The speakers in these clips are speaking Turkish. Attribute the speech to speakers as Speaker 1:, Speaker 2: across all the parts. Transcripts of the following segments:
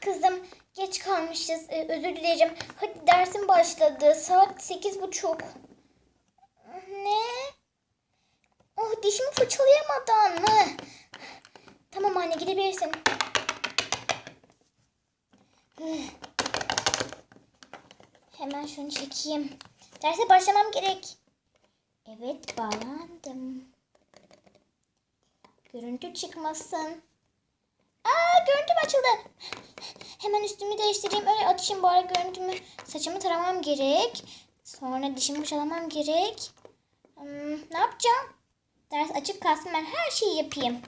Speaker 1: kızım geç kalmışız. Ee, özür dilerim. Hadi dersim başladı. Saat sekiz buçuk. Ne? Oh dişimi fırçalayamadan mı? Tamam anne gidebilirsin. Hemen şunu çekeyim. Derse başlamam gerek. Evet bağlandım. Görüntü çıkmasın. Aa görüntüm açıldı. Hemen üstümü değiştireyim. Öyle açayım bari görüntümü. Saçımı taramam gerek. Sonra dişimi fırçalamam gerek. Hmm, ne yapacağım? Ders açık kalsın ben her şeyi yapayım.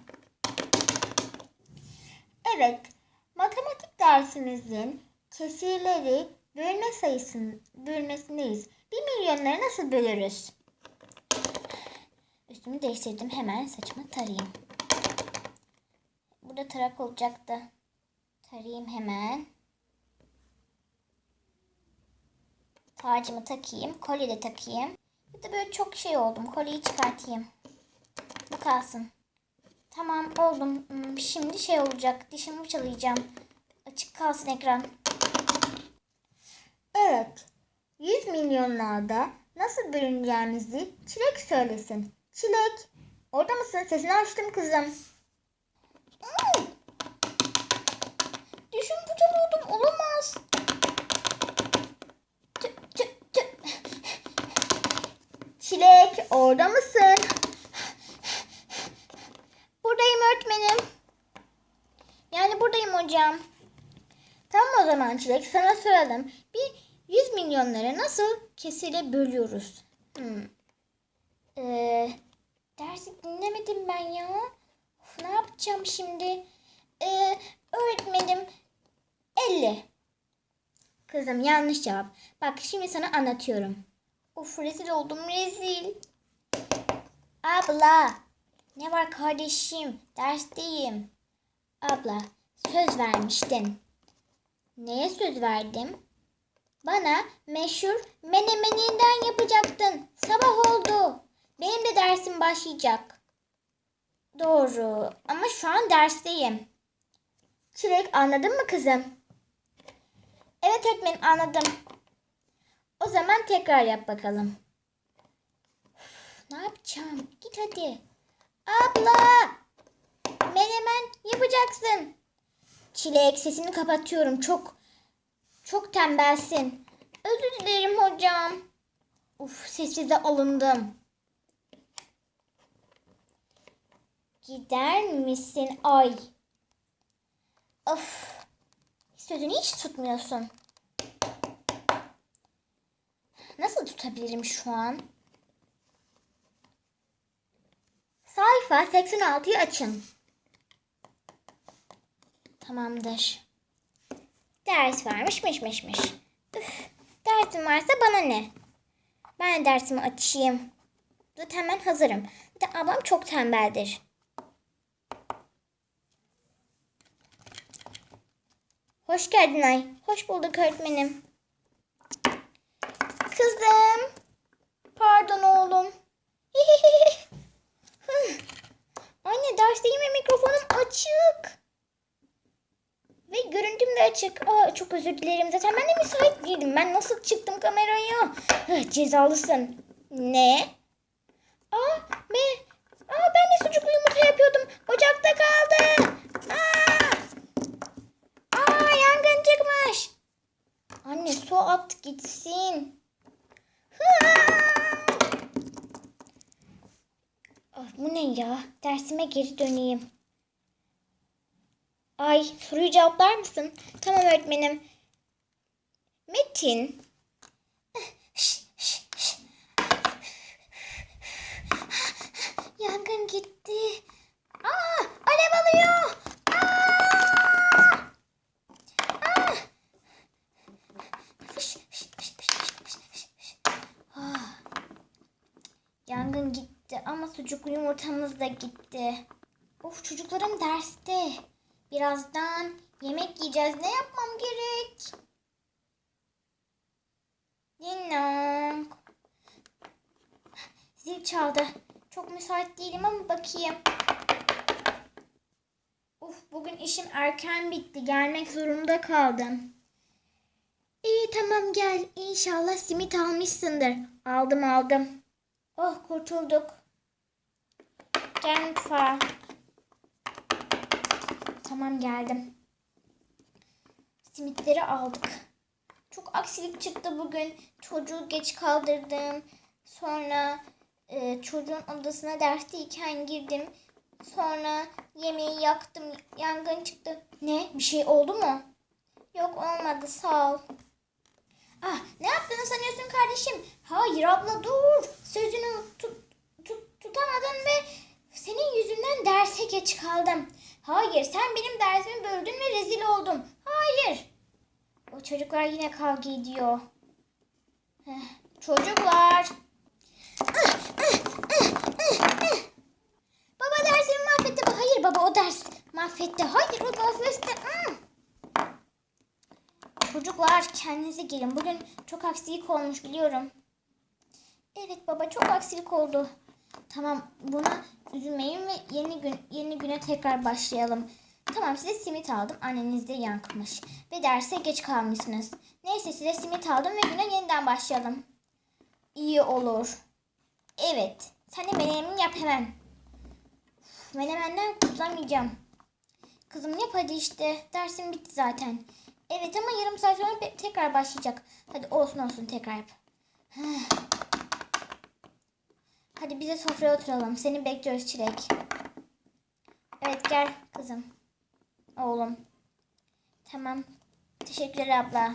Speaker 1: Evet. Matematik dersimizin kesirleri bölme sayısının bölmesindeyiz. Bir milyonları nasıl bölürüz? Üstümü değiştirdim. Hemen saçımı tarayayım. Burada tarak olacaktı. Tarayayım hemen. Tacımı takayım. Kolye de takayım. Bir de böyle çok şey oldum. Kolyeyi çıkartayım. Bu kalsın. Tamam oldum. Hmm, Şimdi şey olacak. Dişimi fırçalayacağım. Açık kalsın ekran. Evet. 100 milyonlarda nasıl bölüneceğimizi Çilek söylesin. Çilek. Orada mısın? Sesini açtım kızım. Orada mısın? Buradayım öğretmenim. Yani buradayım hocam. Tamam o zaman Çilek sana soralım. Bir 100 milyonları nasıl kesire bölüyoruz? Hmm. Ee, dersi dinlemedim ben ya. Of, ne yapacağım şimdi? Ee, öğretmenim 50. Kızım yanlış cevap. Bak şimdi sana anlatıyorum. Of rezil oldum rezil. Abla. Ne var kardeşim? Dersteyim. Abla söz vermiştin. Neye söz verdim? Bana meşhur menemeninden yapacaktın. Sabah oldu. Benim de dersim başlayacak. Doğru ama şu an dersteyim. Çilek anladın mı kızım? Evet öğretmenim anladım. O zaman tekrar yap bakalım. Ne yapacağım? Git hadi. Abla! Menemen yapacaksın. Çilek sesini kapatıyorum. Çok çok tembelsin. Özür dilerim hocam. Uf sessize alındım. Gider misin ay? Of. Sözünü hiç tutmuyorsun. Nasıl tutabilirim şu an? Sayfa 86'yı açın. Tamamdır. Ders varmış mış mış mış. Üf, dersim varsa bana ne? Ben dersimi açayım. Zaten ben hazırım. Bir de ablam çok tembeldir. Hoş geldin Ay. Hoş bulduk öğretmenim. Kızım. Pardon oğlum. Hı. Anne dersteyim ve mikrofonum açık. Ve görüntüm de açık. Aa, çok özür dilerim. Zaten ben de müsait değildim. Ben nasıl çıktım kameraya? Cezalısın. Ne? Aa, be. Aa, ben de sucuklu yumurta yapıyordum. Ocakta kaldı. Aa! Aa, yangın çıkmış. Anne su at gitsin. Hıh! Of, bu ne ya? Dersime geri döneyim. Ay soruyu cevaplar mısın? Tamam öğretmenim. Metin. Yangın gitti. Aa, alev alıyor. Aa! Yangın gitti ama sucuklu yumurtamız da gitti. Of çocuklarım derste. Birazdan yemek yiyeceğiz. Ne yapmam gerek? Dinok. Zil çaldı. Çok müsait değilim ama bakayım. Of bugün işim erken bitti. Gelmek zorunda kaldım. İyi tamam gel. İnşallah simit almışsındır. Aldım aldım. Oh kurtulduk. Gel mutfağa. Tamam geldim. Simitleri aldık. Çok aksilik çıktı bugün. Çocuğu geç kaldırdım. Sonra e, çocuğun odasına dersteyken girdim. Sonra yemeği yaktım. Yangın çıktı. Ne? Bir şey oldu mu? Yok olmadı sağ ol. Ah ne yaptığını sanıyorsun kardeşim? Hayır abla dur. Sözünü tut, tut, tutamadın ve senin yüzünden derse geç kaldım. Hayır sen benim dersimi böldün ve rezil oldum. Hayır. O çocuklar yine kavga ediyor. Heh, Çocuklar. Baba dersimi mahvetti. Hayır baba o ders mahvetti. Hayır o mahvetti. Hmm. Çocuklar kendinize gelin. Bugün çok aksilik olmuş biliyorum. Evet baba çok aksilik oldu. Tamam buna üzülmeyin ve yeni gün yeni güne tekrar başlayalım. Tamam size simit aldım. Anneniz de yankmış. Ve derse geç kalmışsınız. Neyse size simit aldım ve güne yeniden başlayalım. İyi olur. Evet. Sen de menemen yap hemen. Menemenden kurtulamayacağım. Kızım yap hadi işte. Dersim bitti zaten. Evet ama yarım saat sonra tekrar başlayacak. Hadi olsun olsun tekrar yap. Hadi bize sofraya oturalım. Seni bekliyoruz Çilek. Evet gel kızım. Oğlum. Tamam. Teşekkürler abla.